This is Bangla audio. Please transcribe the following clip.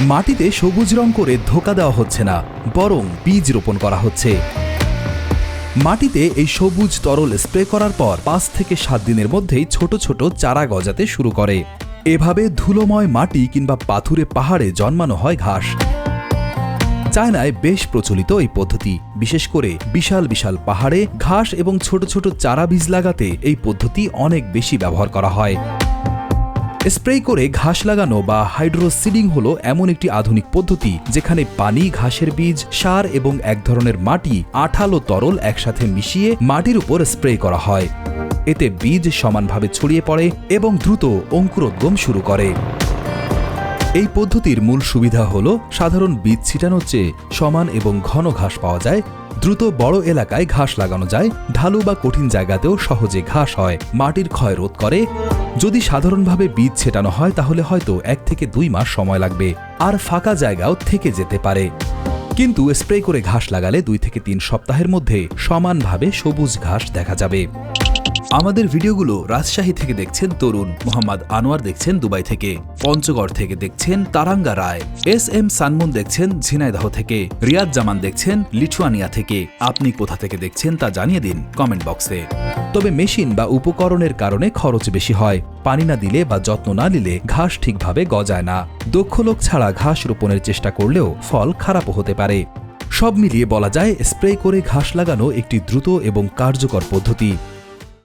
মাটিতে সবুজ রং করে ধোকা দেওয়া হচ্ছে না, বরং বীজ রোপণ করা হচ্ছে। মাটিতে এই সবুজ তরল স্প্রে করার পর পাঁচ থেকে সাত দিনের মধ্যেই ছোট ছোট চারা গজাতে শুরু করে। এভাবে ধুলোময় মাটি কিংবা পাথুরে পাহাড়ে জন্মানো হয় ঘাস। চায়নায় বেশ প্রচলিত এই পদ্ধতি। বিশেষ করে বিশাল বিশাল পাহাড়ে ঘাস এবং ছোট ছোট চারা বীজ লাগাতে এই পদ্ধতি অনেক বেশি ব্যবহার করা হয়। স্প্রে করে ঘাস লাগানো বা হাইড্রোসিডিং হলো এমন একটি আধুনিক পদ্ধতি যেখানে পানি, ঘাসের বীজ, সার এবং এক ধরনের মাটি, আঠালো তরল একসাথে মিশিয়ে মাটির উপর স্প্রে করা হয়। এতে বীজ সমানভাবে ছড়িয়ে পড়ে এবং দ্রুত অঙ্কুরোদ্গম শুরু করে। এই পদ্ধতির মূল সুবিধা হল সাধারণ বীজ ছিটানোর চেয়ে সমান এবং ঘন ঘাস পাওয়া যায়। দ্রুত বড় এলাকায় ঘাস লাগানো যায়। ঢালু বা কঠিন জায়গাতেও সহজে ঘাস হয়। মাটির ক্ষয় রোধ করে। যদি সাধারণভাবে বীজ ছেটানো হয়, তাহলে হয়তো এক থেকে দুই মাস সময় লাগবে, আর ফাঁকা জায়গাও থেকে যেতে পারে। কিন্তু স্প্রে করে ঘাস লাগালে দুই থেকে তিন সপ্তাহের মধ্যে সমানভাবে সবুজ ঘাস দেখা যাবে। আমাদের ভিডিওগুলো রাজশাহী থেকে দেখছেন তরুণ মোহাম্মদ আনোয়ার দেখছেন দুবাই থেকে, পঞ্চগড় থেকে দেখছেন Taranga Roy, S M Sunmoon দেখছেন ঝিনাইদহ থেকে, রিয়াদ জামান দেখছেন লিচুয়ানিয়া থেকে। আপনি কোথা থেকে দেখছেন তা জানিয়ে দিন কমেন্ট বক্সে। তবে মেশিন বা উপকরণের কারণে খরচ বেশি হয়, পানি না দিলে বা যত্ন না নিলে ঘাস ঠিকভাবে গজায় না। দক্ষ লোক ছাড়া ঘাস রোপণের চেষ্টা করলেও ফল খারাপও হতে পারে। সব মিলিয়ে বলা যায়, স্প্রে করে ঘাস লাগানো একটি দ্রুত এবং কার্যকর পদ্ধতি।